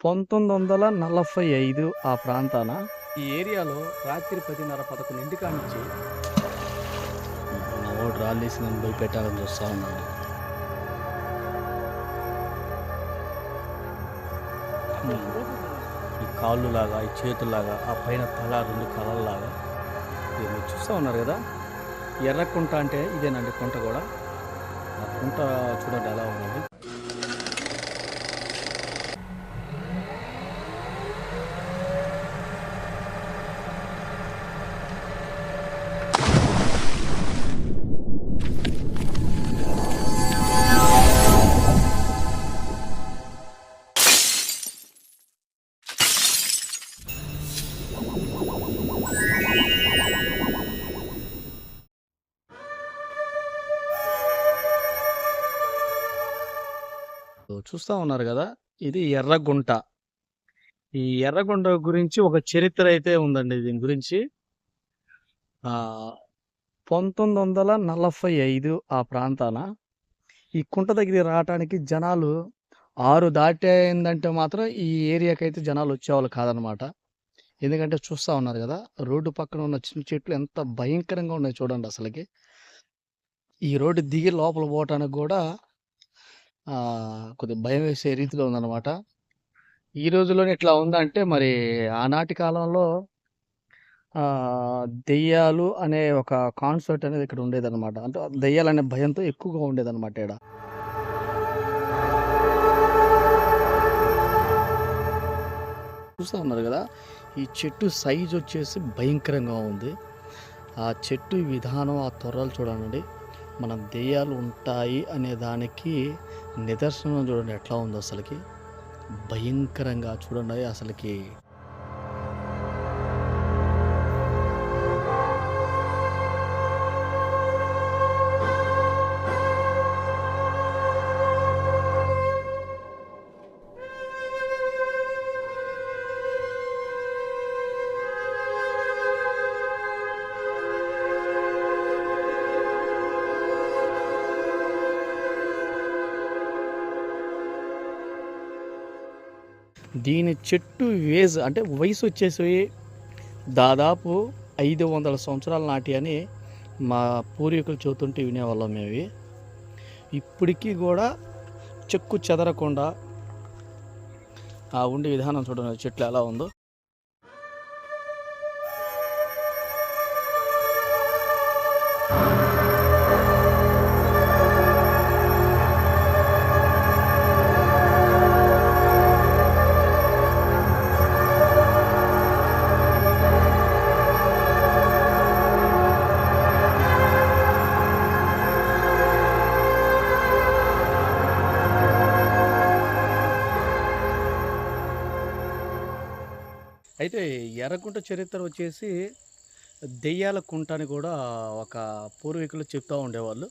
పంతొమ్మిది వందల నలభై ఐదు ఆ ప్రాంతాన ఈ ఏరియాలో రాత్రి పదిన్నర పదకొండింటి కానించి నా ఓటు రాళ్ళేసి నన్ను పోయి పెట్టాలని చూస్తా ఉన్నాడు. ఈ కాళ్ళు లాగా ఈ చేతుల్లాగా ఆ పైన తల రెండు కళల్లాగా ఇది మీరు చూస్తూ ఉన్నారు కదా. ఎర్ర కుంట అంటే ఇదేనండి కుంట కూడా. ఆ కుంట చూడండి ఎలా ఉన్నది చూస్తూ ఉన్నారు కదా! ఇది ఎర్రగుంట ఈ ఎర్రగుంట గురించి ఒక చరిత్ర అయితే ఉందండి దీని గురించి. ఆ పంతొమ్మిది వందల నలభై ఐదు ఆ ప్రాంతాన ఈ కుంట దగ్గర రావటానికి జనాలు ఆరు దాటేందంటే మాత్రం ఈ ఏరియాకి అయితే జనాలు వచ్చేవాళ్ళు కాదనమాట. ఎందుకంటే చూస్తూ ఉన్నారు కదా రోడ్డు పక్కన ఉన్న చిన్న చెట్లు ఎంత భయంకరంగా ఉన్నాయి చూడండి అసలుకి. ఈ రోడ్డు దిగి లోపల పోవటానికి కూడా కొద్దిగా భయం వేసే రీతిలో ఉందన్నమాట. ఈ రోజుల్లోనే ఇట్లా ఉందంటే మరి ఆనాటి కాలంలో దెయ్యాలు అనే ఒక కాన్సెప్ట్ అనేది ఇక్కడ ఉండేదన్నమాట. అంటే దెయ్యాలు అనే భయంతో ఎక్కువగా ఉండేదన్నమాట ఇక్కడ చూస్తూ ఉన్నారు కదా ఈ చెట్టు సైజ్ వచ్చేసి భయంకరంగా ఉంది. ఆ చెట్టు విధానం ఆ త్వరలు చూడండి. మనం దెయ్యాలు ఉంటాయి అనే దానికి నిదర్శనం చూడండి ఎట్లా ఉందో అసలుకి. భయంకరంగా చూడండి అసలుకి దీని చెట్టు వేజ్ అంటే వయసు వచ్చేసి దాదాపు ఐదు వందల సంవత్సరాల నాటి అని మా పూర్వీకులు చెబుతుంటే వినేవాళ్ళం మేము. ఇప్పటికీ కూడా చెక్కు చెదరకుండా ఆ ఉండే విధానం చూడండి చెట్లు ఎలా ఉందో. అయితే ఎర్రకుంట చరిత్ర వచ్చేసి దెయ్యాల కుంట అని కూడా ఒక పూర్వీకులు చెప్తూ ఉండేవాళ్ళు.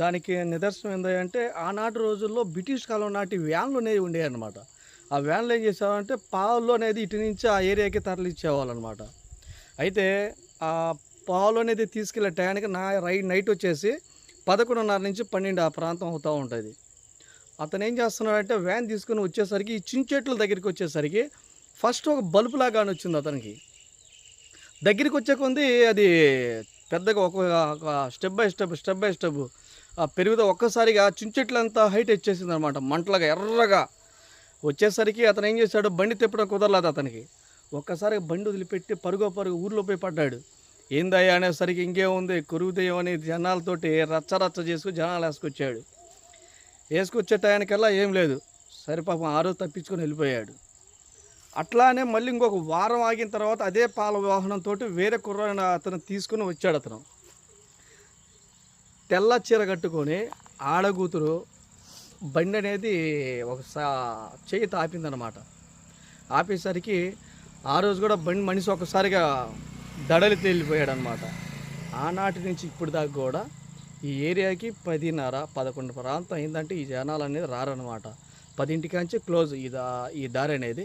దానికి నిదర్శనం ఏంటంటే ఆనాటి రోజుల్లో బ్రిటిష్ కాలం నాటి వ్యాన్లు అనేవి ఉండేవి అనమాట ఆ వ్యాన్లు ఏం చేసేవారంటే పాలు అనేది ఇటు నుంచి ఆ ఏరియాకి తరలిచ్చేవాళ్ళనమాట అయితే ఆ పాలు అనేది తీసుకెళ్ళే టయానికి నా రై నైట్ వచ్చేసి పదకొండున్నర నుంచి పన్నెండు ఆ ప్రాంతం అవుతూ ఉంటుంది. అతను ఏం చేస్తున్నాడంటే వ్యాన్ తీసుకుని వచ్చేసరికి ఈ చించెట్ల దగ్గరికి వచ్చేసరికి ఫస్ట్ ఒక బల్బు లాగా వచ్చింది అతనికి. దగ్గరికి వచ్చే కొంది అది పెద్దగా ఒక ఒక step by step step by step ఆ పెరుగుతా ఒక్కసారిగా చించెట్లంతా హైట్ వచ్చేసింది అనమాట మంటలాగా ఎర్రగా వచ్చేసరికి అతను ఏం చేశాడు? బండి తిప్పడం కుదరలేదు అతనికి. ఒక్కసారి బండి వదిలిపెట్టి పరుగో పరుగు ఊర్లో పోయి పడ్డాడు. ఏందయ్యా అనేసరికి ఇంకేముంది కురుగుదయం అని జనాలతోటి రచ్చ రచ్చ చేసుకుని జనాలు వేసుకొచ్చాడు. వేసుకొచ్చే టయానికల్లా ఏం లేదు. సరే పాపం ఆ రోజు తప్పించుకొని వెళ్ళిపోయాడు. అట్లానే మళ్ళీ ఇంకొక వారం ఆగిన తర్వాత అదే పాల వాహనంతో వేరే కుర్రాడిని అతను తీసుకుని వచ్చాడు అతను. తెల్ల చీర కట్టుకొని ఆడగూతురు బండి అనేది ఒక సా చేయి తాపిందనమాట. ఆపేసరికి ఆ రోజు కూడా బండి మనిషి ఒకసారిగా దడలి తేలిపోయాడు అనమాట ఆనాటి నుంచి ఇప్పుడు దాకా కూడా ఈ ఏరియాకి పదిన్నర పదకొండు ప్రాంతం అయిందంటే ఈ జనాలు అనేది రారనమాట. పదింటికాంచి క్లోజ్ ఈ దా ఈ దారి అనేది.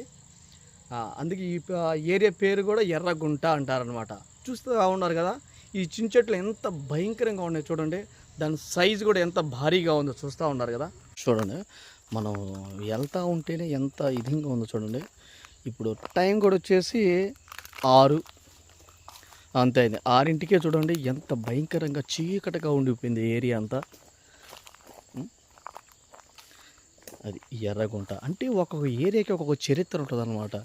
అందుకే ఈ ఏరియా పేరు కూడా ఎర్రగుంట అంటారనమాట చూస్తూ ఉన్నారు కదా ఈ చించెట్లు ఎంత భయంకరంగా ఉన్నాయి చూడండి. దాని సైజు కూడా ఎంత భారీగా ఉందో చూస్తూ ఉన్నారు కదా. చూడండి మనం వెళ్తూ ఉంటేనే ఎంత ఇదిగా ఉందో చూడండి. ఇప్పుడు టైం కూడా వచ్చేసి ఆరు. అంతే అయింది ఆరింటికే చూడండి ఎంత భయంకరంగా చీకటిగా ఉండిపోయింది ఏరియా అంతా. అది ఎర్రగుంట. అంటే ఒక్కొక్క ఏరియాకి ఒక్కొక్క చరిత్ర ఉంటుంది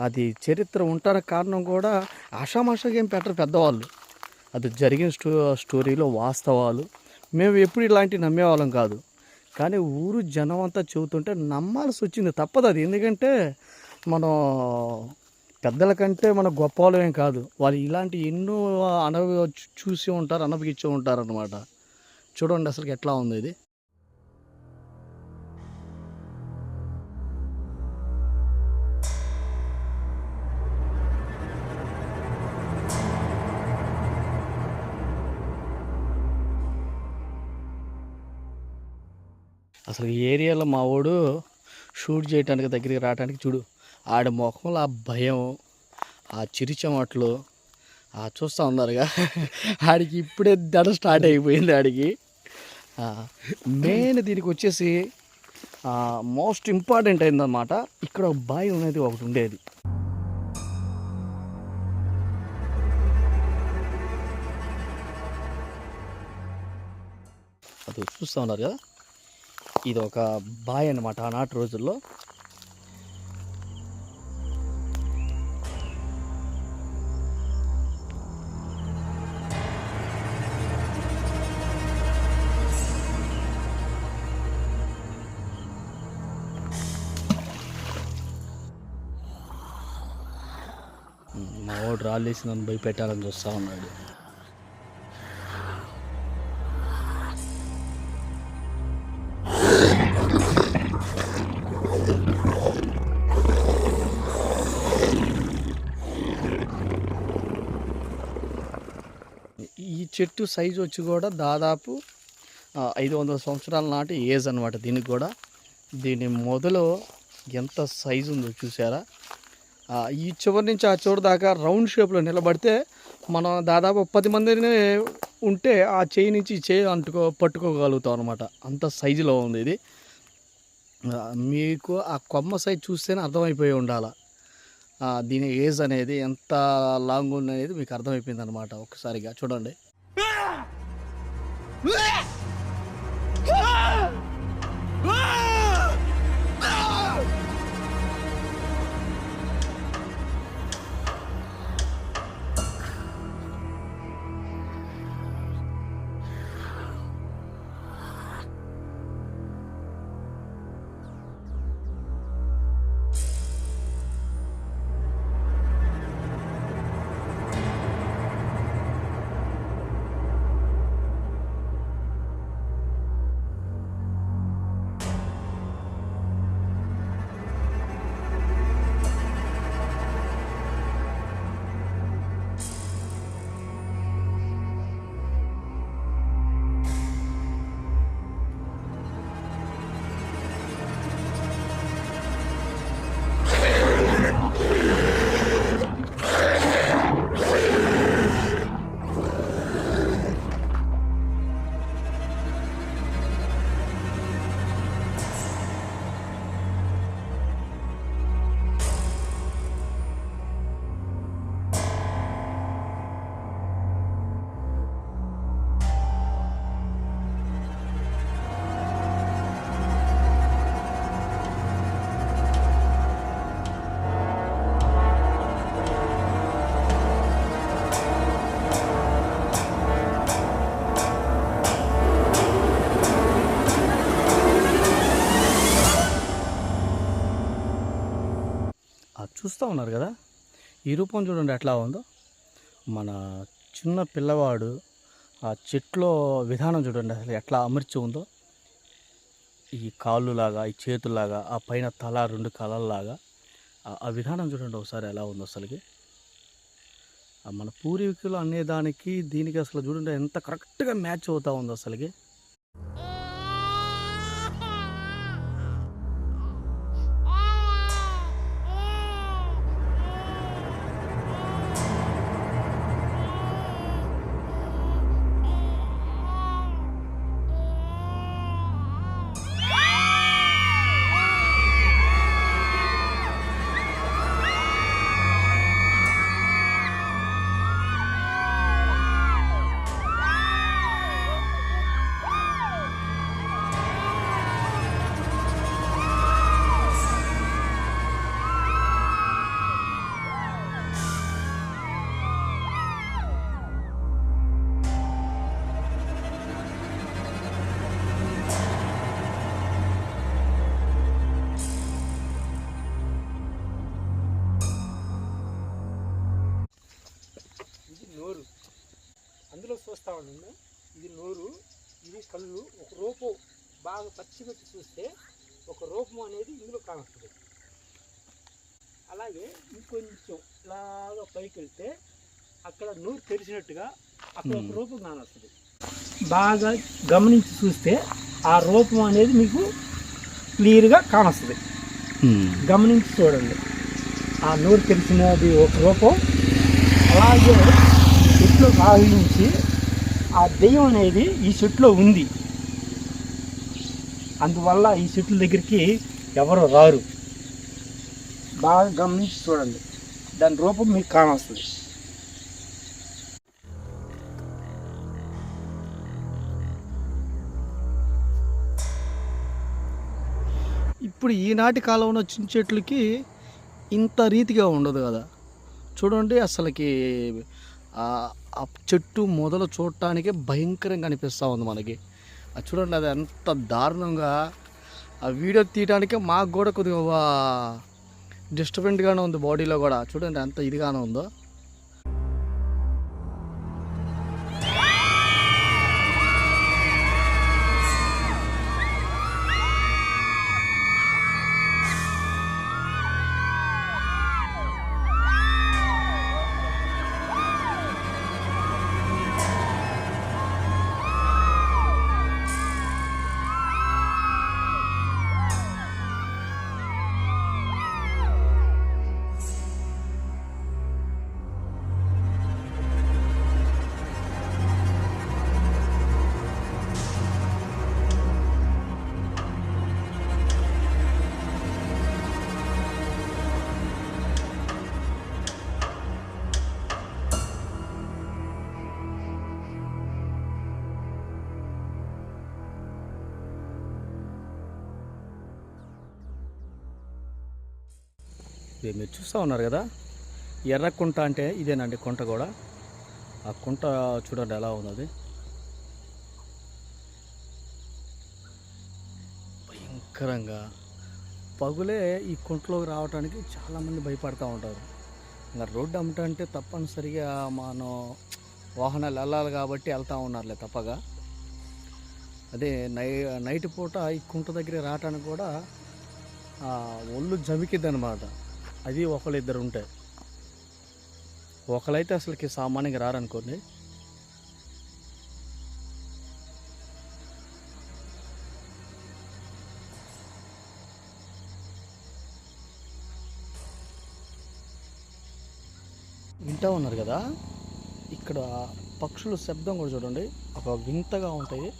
అది చరిత్ర ఉంటానికి కారణం కూడా ఆషామాషాగా ఏం పెట్టరు పెద్దవాళ్ళు. అది జరిగిన స్టో స్టోరీలో వాస్తవాలు. మేము ఎప్పుడు ఇలాంటివి నమ్మేవాళ్ళం కాదు. కానీ ఊరు జనం అంతా చెబుతుంటే నమ్మాల్సి వచ్చింది తప్పదు అది. ఎందుకంటే మనం పెద్దల కంటే మన గొప్ప కాదు. వాళ్ళు ఇలాంటి ఎన్నో అనవి చూసి ఉంటారు అనుభవించి ఉంటారు అనమాట చూడండి అసలు ఎట్లా ఉంది ఇది. అసలు ఈ ఏరియాలో మా వాడు షూట్ చేయడానికి దగ్గరికి రావడానికి చూడు ఆడ ముఖంలో ఆ భయం ఆ చిరిచమట్లు ఆ చూస్తూ ఉన్నారుగా. ఆడికి ఇప్పుడే దడ స్టార్ట్ అయిపోయింది ఆడికి. మెయిన్ దీనికి వచ్చేసి మోస్ట్ ఇంపార్టెంట్ అయిందన్నమాట. ఇక్కడ ఒక బావి అనేది ఒకటి ఉండేది. అది చూస్తూ ఉన్నారు కదా. ఇది ఒక బాయ్ అన్నమాట ఆనాటి రోజుల్లో. మా వాడు రాళ్ళేసి నన్ను భయపెట్టాలని చూస్తూ ఉన్నాడు. చెట్టు సైజు వచ్చి కూడా దాదాపు ఐదు వందల సంవత్సరాల నాటి ఏజ్ అనమాట దీనికి కూడా. దీని మొదలు ఎంత సైజు ఉందో చూసారా ఈ చివరి నుంచి ఆ చివరి దాకా రౌండ్ షేప్లో నిలబడితే మనం దాదాపు పది మందిని ఉంటే ఆ చేయి నుంచి చేయి అంటుకో పట్టుకోగలుగుతాం అనమాట అంత సైజులో ఉంది ఇది. మీకు ఆ కొమ్మ సైజ్ చూస్తేనే అర్థమైపోయి ఉండాల. దీని ఏజ్ అనేది ఎంత లాంగ్ ఉంది అనేది మీకు అర్థమైపోయింది అనమాట ఒకసారిగా చూడండి. అది చూస్తూ ఉన్నారు కదా? ఈ రూపం చూడండి ఎట్లా ఉందో. మన చిన్న పిల్లవాడు ఆ చెట్లో విధానం చూడండి అసలు ఎట్లా అమర్చి ఉందో. ఈ కాళ్ళులాగా ఈ చేతుల్లాగా ఆ పైన తల రెండు కళల్లాగా ఆ- విధానం చూడండి ఒకసారి ఎలా ఉందో అసలుకి. మన పూర్వీకులు అనేదానికి దీనికి అసలు చూడండి ఎంత కరెక్ట్గా మ్యాచ్ అవుతా ఉందో అసలుకి. ఉండండి ఇది నోరు ఇది కళ్ళు ఒక రూపం బాగా పచ్చి పెట్టి చూస్తే ఒక రూపం అనేది ఇందులో కానొస్తుంది. అలాగే ఇంకొంచెం ఇలాగా పైకి వెళ్తే అక్కడ నోరు తెరిచినట్టుగా అక్కడ ఒక. రూపం కానొస్తుంది. బాగా గమనించి చూస్తే ఆ రూపం అనేది మీకు క్లియర్గా కానొస్తుంది. గమనించి చూడండి. ఆ నోరు తెరిచినది ఒక రూపం. అలాగే చెట్లో భావించి ఆ దెయ్యం అనేది ఈ చెట్టులో ఉంది. అందువల్ల ఈ చెట్ల దగ్గరికి ఎవరు రారు. బాగా గమనించి చూడండి. దాని రూపం మీకు కానొస్తుంది ఇప్పుడు ఈనాటి కాలంలో చిన్న చెట్లకి ఇంత రీతిగా ఉండదు కదా. చూడండి అసలుకి ఆ చెట్టు మొదలు చూడటానికే భయంకరంగా అనిపిస్తూ ఉంది మనకి. అది చూడండి అది ఎంత దారుణంగా. ఆ వీడియో తీయడానికి మాకు కూడా కొద్దిగా డిస్టర్బెంట్గానే ఉంది బాడీలో కూడా. చూడండి ఎంత ఇదిగానే ఉందో. ఇది మీరు చూస్తూ ఉన్నారు కదా? ఎర్ర కుంట అంటే ఇదేనండి కుంట కూడా. ఆ కుంట చూడండి ఎలా ఉన్నది భయంకరంగా. పగులే ఈ కుంటలోకి రావడానికి చాలామంది భయపడుతూ ఉంటారు. ఇంకా రోడ్డు అమ్మటంటే తప్పనిసరిగా మనం వాహనాలు వెళ్ళాలి కాబట్టి వెళ్తూ ఉన్నారులే తప్పగా. అదే నై నైట్ పూట ఈ కుంట దగ్గర రావటానికి కూడా ఒళ్ళు జమికిద్ది అనమాట అది ఒకళ్ళు ఇద్దరు ఉంటాయి ఒకళ్ళైతే అసలుకి సామాన్యంగా రారనుకోండి. వింటా ఉన్నారు కదా? ఇక్కడ పక్షుల శబ్దం కూడా చూడండి. ఒక వింతగా ఉంటాయి.